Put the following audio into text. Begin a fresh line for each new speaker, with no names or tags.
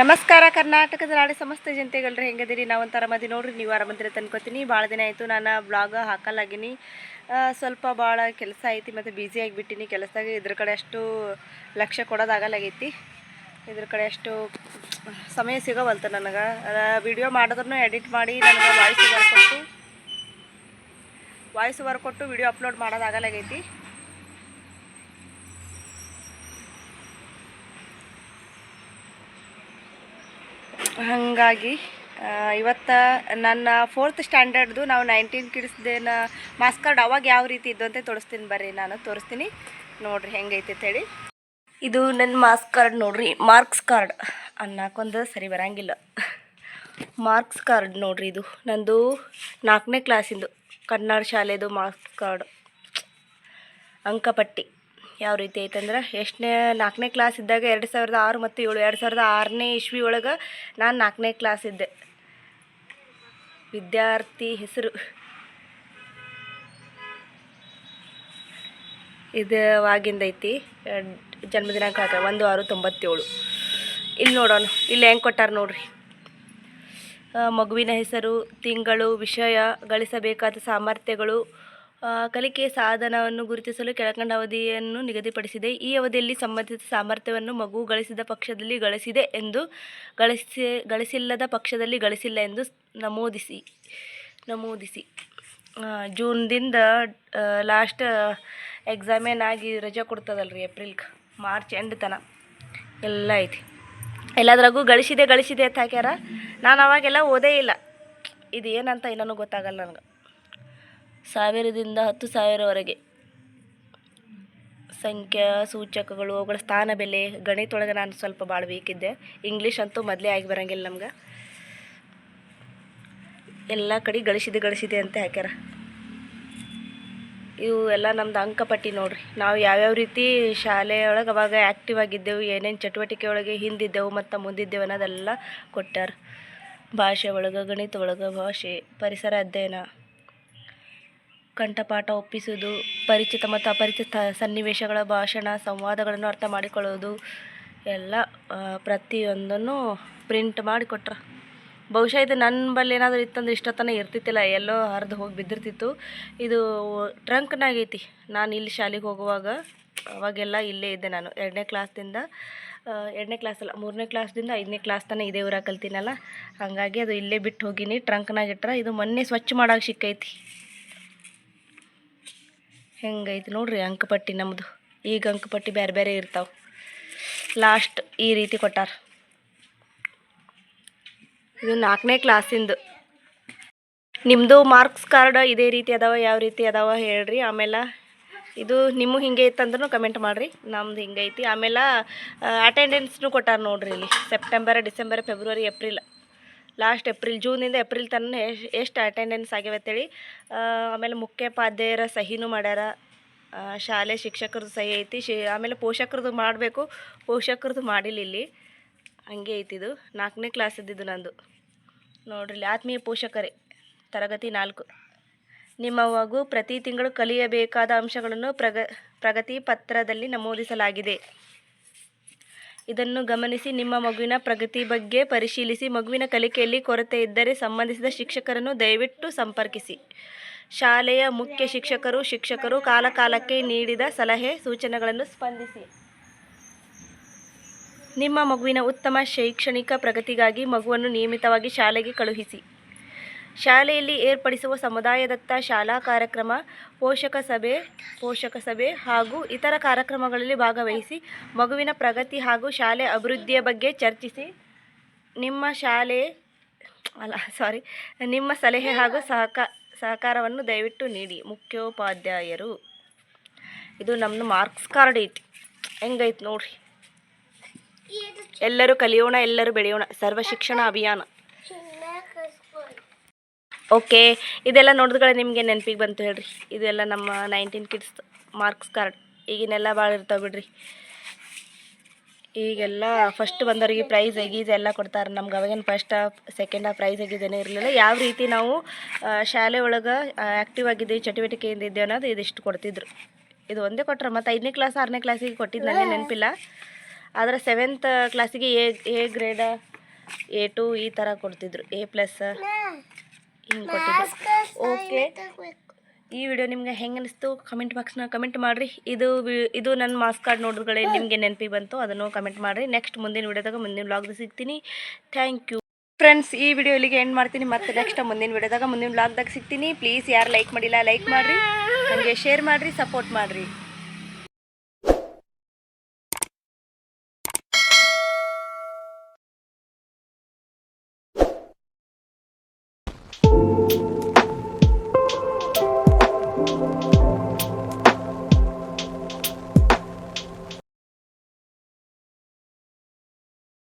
ನಮಸ್ಕಾರ, ಕರ್ನಾಟಕದ ನಾಡಿ ಸಮಸ್ತ ಜನತೆಗಳ್ರಿ, ಹೆಂಗದಿರಿ? ನಾವು ಒಂಥರ ಮದಿ ನೋಡ್ರಿ, ನೀವು ಆರಾಮಂದಿರ ತಂದ್ಕೊತೀನಿ. ಭಾಳ ದಿನ ಆಯಿತು, ನಾನು ಬ್ಲಾಗ್ ಹಾಕಲಾಗಿನಿ. ಸ್ವಲ್ಪ ಭಾಳ ಕೆಲಸ ಐತಿ ಮತ್ತು ಬ್ಯುಸಿ ಆಗಿಬಿಟ್ಟಿನಿ. ಕೆಲಸದಾಗ ಇದ್ರ ಕಡೆ ಅಷ್ಟು ಲಕ್ಷ್ಯ ಕೊಡೋದಾಗಲಾಗೈತಿ ಇದ್ರ ಕಡೆ ಅಷ್ಟು ಸಮಯ ಸಿಗೋವಲ್ತು ನನಗೆ. ವಿಡಿಯೋ ಮಾಡಿದ್ರು ಎಡಿಟ್ ಮಾಡಿ ನನಗೆ ವಾಯ್ಸ್ ಓವರ್ ಕೊಟ್ಟು ವಾಯ್ಸ್ ಓವರ್ ಕೊಟ್ಟು ವಿಡಿಯೋ ಅಪ್ಲೋಡ್ ಮಾಡೋದಾಗಲಾಗೈತಿ ಹಾಗಾಗಿ ಇವತ್ತು ನನ್ನ ಫೋರ್ತ್ ಸ್ಟ್ಯಾಂಡರ್ಡ್ದು ನಾವು ನೈನ್ಟೀನ್ ಕಿಡ್ಸ್ದೇನ ಮಾಸ್ ಕಾರ್ಡ್ ಅವಾಗ ಯಾವ ರೀತಿ ಇದ್ದು ಅಂತ ತೋರಿಸ್ತೀನಿ ಬರ್ರಿ, ನಾನು ತೋರಿಸ್ತೀನಿ. ನೋಡ್ರಿ ಅಂತ ಹೇಳಿ. ಇದು ನನ್ನ ಮಾಸ್ ಕಾರ್ಡ್ ನೋಡ್ರಿ ಮಾರ್ಕ್ಸ್ ಕಾರ್ಡ್ ಅನ್ನಕ್ಕೊಂದು ಸರಿ ಬರಂಗಿಲ್ಲ. ಮಾರ್ಕ್ಸ್ ಕಾರ್ಡ್ ನೋಡ್ರಿ ಇದು, ನಂದು ನಾಲ್ಕನೇ ಕ್ಲಾಸಿಂದು ಕನ್ನಡ ಶಾಲೆದು ಮಾರ್ಕ್ಸ್ ಕಾರ್ಡ್ ಅಂಕಪಟ್ಟಿ. ಯಾವ ರೀತಿ ಐತಂದ್ರೆ ಎಷ್ಟನೇ ನಾಲ್ಕನೇ ಕ್ಲಾಸ್ ಇದ್ದಾಗ ಎರಡು ಸಾವಿರದ ಆರು ಮತ್ತು ಏಳು, ಎರಡು ಸಾವಿರದ ಆರನೇ ಇಸ್ವಿ ಒಳಗೆ ನಾನು ನಾಲ್ಕನೇ ಕ್ಲಾಸ್ ಇದ್ದೆ. ವಿದ್ಯಾರ್ಥಿ ಹೆಸರು. ಇದು ಐತಿ ಜನ್ಮದಿನಾಂಕ ಹಾಕ ಒಂದು ಆರು ತೊಂಬತ್ತೇಳು. ಇಲ್ಲಿ ನೋಡೋಣ ಇಲ್ಲಿ ಹೆಂಗೆ ಕೊಟ್ಟಾರ ನೋಡ್ರಿ. ಮಗುವಿನ ಹೆಸರು, ತಿಂಗಳು, ವಿಷಯ, ಗಳಿಸಬೇಕಾದ ಸಾಮರ್ಥ್ಯಗಳು ಕಲಿಕೆಯ ಸಾಧನವನ್ನು ಗುರುತಿಸಲು ಕೆಳಕಂಡ ಅವಧಿಯನ್ನು ನಿಗದಿಪಡಿಸಿದೆ. ಈ ಅವಧಿಯಲ್ಲಿ ಸಂಬಂಧಿತ ಸಾಮರ್ಥ್ಯವನ್ನು ಮಗು ಗಳಿಸಿದ ಪಕ್ಷದಲ್ಲಿ ಗಳಿಸಿದೆ ಎಂದು ಗಳಿಸಿ, ಗಳಿಸಿಲ್ಲದ ಪಕ್ಷದಲ್ಲಿ ಗಳಿಸಿಲ್ಲ ಎಂದು ನಮೂದಿಸಿ ನಮೂದಿಸಿ. ಜೂನ್ದಿಂದ ಲಾಸ್ಟ್ ಎಕ್ಸಾಮೇನ್ ಆಗಿ ರಜೆ ರೀ ಏಪ್ರಿಲ್ಗೆ, ಮಾರ್ಚ್ ಎಂಡ್ ತನ. ಎಲ್ಲ ಐತಿ. ಎಲ್ಲದ್ರಾಗೂ ಗಳಿಸಿದೆ ಗಳಿಸಿದೆ ಅಂತ ಹಾಕ್ಯಾರ. ನಾನು ಅವಾಗೆಲ್ಲ ಓದೇ ಇಲ್ಲ. ಇದು ಏನಂತ ಇನ್ನೂ ಗೊತ್ತಾಗಲ್ಲ ನನಗೆ. ಸಾವಿರದಿಂದ ಹತ್ತು ಸಾವಿರವರೆಗೆ ಸಂಖ್ಯಾ ಸೂಚಕಗಳು, ಅವುಗಳ ಸ್ಥಾನ, ಬೆಲೆ, ಗಣಿತೊಳಗೆ ನಾನು ಸ್ವಲ್ಪ ಭಾಳ ಬೇಕಿದ್ದೆ ಇಂಗ್ಲೀಷ್ ಅಂತೂ ಮೊದಲೇ ಆಗಿ ಬರಂಗಿಲ್ಲ ನಮ್ಗೆ. ಎಲ್ಲ ಕಡೆ ಗಳಿಸಿದೆ ಗಳಿಸಿದೆ ಅಂತ ಹಾಕ್ಯಾರ. ಇವು ಎಲ್ಲ ನಮ್ದು ಅಂಕಪಟ್ಟಿ ನೋಡ್ರಿ. ನಾವು ಯಾವ್ಯಾವ ರೀತಿ ಶಾಲೆಯೊಳಗೆ ಅವಾಗ ಆ್ಯಕ್ಟಿವ್ ಆಗಿದ್ದೆವು, ಏನೇನು ಚಟುವಟಿಕೆ ಒಳಗೆ ಹಿಂದಿದ್ದೆವು ಮತ್ತು ಮುಂದಿದ್ದೆವು ಅನ್ನೋದೆಲ್ಲ ಕೊಟ್ಟಾರ. ಭಾಷೆ ಒಳಗೆ, ಗಣಿತ ಒಳಗೆ, ಭಾಷೆ, ಪರಿಸರ ಅಧ್ಯಯನ. ಕಂಠಪಾಠ ಒಪ್ಪಿಸುವುದು, ಪರಿಚಿತ ಮತ್ತು ಅಪರಿಚಿತ ಸನ್ನಿವೇಶಗಳ ಭಾಷಣ, ಸಂವಾದಗಳನ್ನು ಅರ್ಥ ಮಾಡಿಕೊಳ್ಳೋದು ಎಲ್ಲ ಪ್ರತಿಯೊಂದನ್ನು ಪ್ರಿಂಟ್ ಮಾಡಿ ಕೊಟ್ರ. ಬಹುಶಃ ಇದು ನನ್ನ ಬಳಿ ಏನಾದರೂ ಇತ್ತಂದ್ರೆ ಇಷ್ಟೊತ್ತನ ಇರ್ತಿತ್ತಿಲ್ಲ, ಎಲ್ಲೋ ಹರಿದು ಹೋಗಿ ಬಿದ್ದಿರ್ತಿತ್ತು. ಇದು ಟ್ರಂಕ್ನಾಗೈತಿ ನಾನು ಇಲ್ಲಿ ಶಾಲೆಗೆ ಹೋಗುವಾಗ, ಅವಾಗೆಲ್ಲ ಇಲ್ಲೇ ಇದ್ದೆ ನಾನು. ಎರಡನೇ ಕ್ಲಾಸ್ದಿಂದ ಎರಡನೇ ಕ್ಲಾಸ್ ಅಲ್ಲ, ಮೂರನೇ ಕ್ಲಾಸ್ದಿಂದ ಐದನೇ ಕ್ಲಾಸ್ ತನಕ ಇದೇ ಊರಾಗ ಕಲ್ತೀನಲ್ಲ, ಹಾಗಾಗಿ ಅದು ಇಲ್ಲೇ ಬಿಟ್ಟು ಹೋಗಿನಿ. ಟ್ರಂಕ್ನಾಗ ಇಟ್ರ ಇದು ಮೊನ್ನೆ ಸ್ವಚ್ಛ ಮಾಡೋಕೆ ಸಿಕ್ಕೈತಿ. ಹೆಂಗೈತಿ ನೋಡ್ರಿ ಅಂಕಪಟ್ಟಿ ನಮ್ಮದು ಈಗ ಅಂಕಪಟ್ಟಿ ಬೇರೆ ಬೇರೆ ಇರ್ತಾವೆ. ಲಾಸ್ಟ್ ಈ ರೀತಿ ಕೊಟ್ಟಾರ. ಇದು ನಾಲ್ಕನೇ ಕ್ಲಾಸಿಂದು ನಿಮ್ಮದು ಮಾರ್ಕ್ಸ್ ಕಾರ್ಡ್ ಇದೇ ರೀತಿ ಅದಾವ, ಯಾವ ರೀತಿ ಅದಾವ ಹೇಳ್ರಿ. ಆಮೇಲೆ ಇದು ನಿಮ್ಮ ಹಿಂಗೆ ಇತ್ತಂದ್ರೂ ಕಮೆಂಟ್ ಮಾಡಿರಿ. ನಮ್ದು ಹಿಂಗೈತಿ. ಆಮೇಲೆ ಅಟೆಂಡೆನ್ಸ್ನು ಕೊಟ್ಟಾರ ನೋಡ್ರಿ ಇಲ್ಲಿ. September December February April last April ಜೂನಿಂದ April ತನಕ ಎಷ್ಟು ಅಟೆಂಡೆನ್ಸ್ ಆಗ್ಯಾವ ಅಂತೇಳಿ ಆಮೇಲೆ ಮುಖ್ಯೋಪಾಧ್ಯಾಯರ ಸಹಿನೂ ಮಾಡ್ಯಾರ ಶಾಲೆ ಶಿಕ್ಷಕರದ್ದು ಸಹಿ ಐತಿ, ಶಿ, ಆಮೇಲೆ ಪೋಷಕರದ್ದು ಮಾಡಬೇಕು ಪೋಷಕರದ್ದು ಮಾಡಿಲ್ಲ ಇಲ್ಲಿ. ಹಂಗೆ ಐತಿದು ನಾಲ್ಕನೇ ಕ್ಲಾಸ್ ಇದ್ದಿದ್ದು ನಂದು. ನೋಡ್ರಿ ಆತ್ಮೀಯ ಪೋಷಕರೇ, ತರಗತಿ ನಾಲ್ಕು. ನಿಮ್ಮ ಮಗು ಪ್ರತಿ ತಿಂಗಳು ಕಲಿಯಬೇಕಾದ ಅಂಶಗಳನ್ನು ಪ್ರಗ, ಪ್ರಗತಿ ಪತ್ರದಲ್ಲಿ ನಮೂದಿಸಲಾಗಿದೆ. ಇದನ್ನು ಗಮನಿಸಿ, ನಿಮ್ಮ ಮಗುವಿನ ಪ್ರಗತಿ ಬಗ್ಗೆ ಪರಿಶೀಲಿಸಿ, ಮಗುವಿನ ಕಲಿಕೆಯಲ್ಲಿ ಕೊರತೆ ಇದ್ದರೆ ಸಂಬಂಧಿಸಿದ ಶಿಕ್ಷಕರನ್ನು ದಯವಿಟ್ಟು ಸಂಪರ್ಕಿಸಿ. ಶಾಲೆಯ ಮುಖ್ಯ ಶಿಕ್ಷಕರು ಶಿಕ್ಷಕರು ಕಾಲಕಾಲಕ್ಕೆ ನೀಡಿದ ಸಲಹೆ, ಸೂಚನೆಗಳನ್ನು ಸ್ಪಂದಿಸಿ. ನಿಮ್ಮ ಮಗುವಿನ ಉತ್ತಮ ಶೈಕ್ಷಣಿಕ ಪ್ರಗತಿಗಾಗಿ ಮಗುವನ್ನು ನಿಯಮಿತವಾಗಿ ಶಾಲೆಗೆ ಕಳುಹಿಸಿ. ಶಾಲೆಯಲ್ಲಿ ಏರ್ಪಡಿಸುವ ಸಮುದಾಯದತ್ತ ಶಾಲಾ ಕಾರ್ಯಕ್ರಮ, ಪೋಷಕ ಸಭೆ ಪೋಷಕ ಸಭೆ ಹಾಗೂ ಇತರ ಕಾರ್ಯಕ್ರಮಗಳಲ್ಲಿ ಭಾಗವಹಿಸಿ ಮಗುವಿನ ಪ್ರಗತಿ ಹಾಗೂ ಶಾಲೆ ಅಭಿವೃದ್ಧಿಯ ಬಗ್ಗೆ ಚರ್ಚಿಸಿ. ನಿಮ್ಮ ಶಾಲೆ, ಅಲ್ಲ ಸಾರಿ ನಿಮ್ಮ ಸಲಹೆ ಹಾಗೂ ಸಹಕ, ಸಹಕಾರವನ್ನು ದಯವಿಟ್ಟು ನೀಡಿ. ಮುಖ್ಯೋಪಾಧ್ಯಾಯರು, ಇದು ನಮ್ಮದು ಮಾರ್ಕ್ಸ್ ಕಾರ್ಡ್ ಐತಿ. ಹೆಂಗೈತಿ ನೋಡ್ರಿ? ಎಲ್ಲರೂ ಕಲಿಯೋಣ, ಎಲ್ಲರೂ ಬೆಳೆಯೋಣ. ಸರ್ವ ಶಿಕ್ಷಣ ಅಭಿಯಾನ. ಓಕೆ, ಇದೆಲ್ಲ ನೋಡಿದ್ಗಳೇ ನಿಮಗೆ ನೆನಪಿಗೆ ಬಂತು ಹೇಳ್ರಿ. ಇದೆಲ್ಲ ನಮ್ಮ ನೈನ್ಟೀನ್ ಕಿಡ್ಸ್ ಮಾರ್ಕ್ಸ್ ಕಾರ್ಡ್ ಈಗಿನೆಲ್ಲ ಭಾಳ ಇರ್ತಾವೆ ಬಿಡ್ರಿ. ಈಗೆಲ್ಲ ಫಸ್ಟ್ ಬಂದವರಿಗೆ ಪ್ರೈಸ್ ಗೀಸ್ ಎಲ್ಲ ಕೊಡ್ತಾರೆ. ನಮ್ಗೆ ಅವಾಗೇನು ಫಸ್ಟ್ ಸೆಕೆಂಡ್ ಪ್ರೈಸ್ ಆಗಿದ್ದೇನೆ ಇರಲಿಲ್ಲ. ಯಾವ ರೀತಿ ನಾವು ಶಾಲೆ ಒಳಗೆ ಆ್ಯಕ್ಟಿವ್ ಆಗಿದ್ದೀವಿ ಚಟುವಟಿಕೆಯಿಂದ ಇದ್ದೇವೆ ಅನ್ನೋದು ಇದಿಷ್ಟು ಕೊಡ್ತಿದ್ರು. ಇದು ಒಂದೇ ಕೊಟ್ರೆ ಮತ್ತು ಐದನೇ ಕ್ಲಾಸ್ ಆರನೇ ಕ್ಲಾಸಿಗೆ ಕೊಟ್ಟಿದ್ದು ನನಗೆ ನೆನಪಿಲ್ಲ. ಆದರೆ ಸೆವೆಂತ್ ಕ್ಲಾಸಿಗೆ A A grade A two ಈ ಥರ ಕೊಡ್ತಿದ್ರು. ಎ ಪ್ಲಸ್ ಹಿಂಗೆ ಕೊಟ್ಟಿದ್ದೆ. ಓಕೆ ಈ ವಿಡಿಯೋ ನಿಮ್ಗೆ ಹೆಂಗೆ ಅನಿಸ್ತು ಕಮೆಂಟ್ ಬಾಕ್ಸ್ನ ಕಮೆಂಟ್ ಮಾಡಿರಿ. ಇದು ಇದು ನನ್ನ ಮಾಸ್ ಕಾರ್ಡ್ ನೋಡಿದ್ರೆ ನಿಮಗೆ ನೆನಪಿಗೆ ಬಂತು ಅದನ್ನು ಕಮೆಂಟ್ ಮಾಡಿರಿ. ನೆಕ್ಸ್ಟ್ ಮುಂದಿನ ವಿಡಿಯೋದಾಗ ಮುಂದಿನ ವ್ಲಾಗ್ದಾಗ ಸಿಗ್ತೀನಿ. ಥ್ಯಾಂಕ್ ಯು ಫ್ರೆಂಡ್ಸ್ ಈ ವಿಡಿಯೋ ಇಲ್ಲಿಗೆ ಎಂಡ್ ಮಾಡ್ತೀನಿ. ಮತ್ತೆ ನೆಕ್ಸ್ಟ್ ಮುಂದಿನ ವಿಡಿಯೋದಾಗ ಮುಂದಿನ ವ್ಲಾಗ್ದಾಗ ಸಿಗ್ತೀನಿ. ಪ್ಲೀಸ್ ಯಾರು ಲೈಕ್ ಮಾಡಿಲ್ಲ ಲೈಕ್ ಮಾಡಿರಿ. ನನಗೆ ಶೇರ್ ಮಾಡಿರಿ ಸಪೋರ್ಟ್ ಮಾಡಿರಿ. Thank you.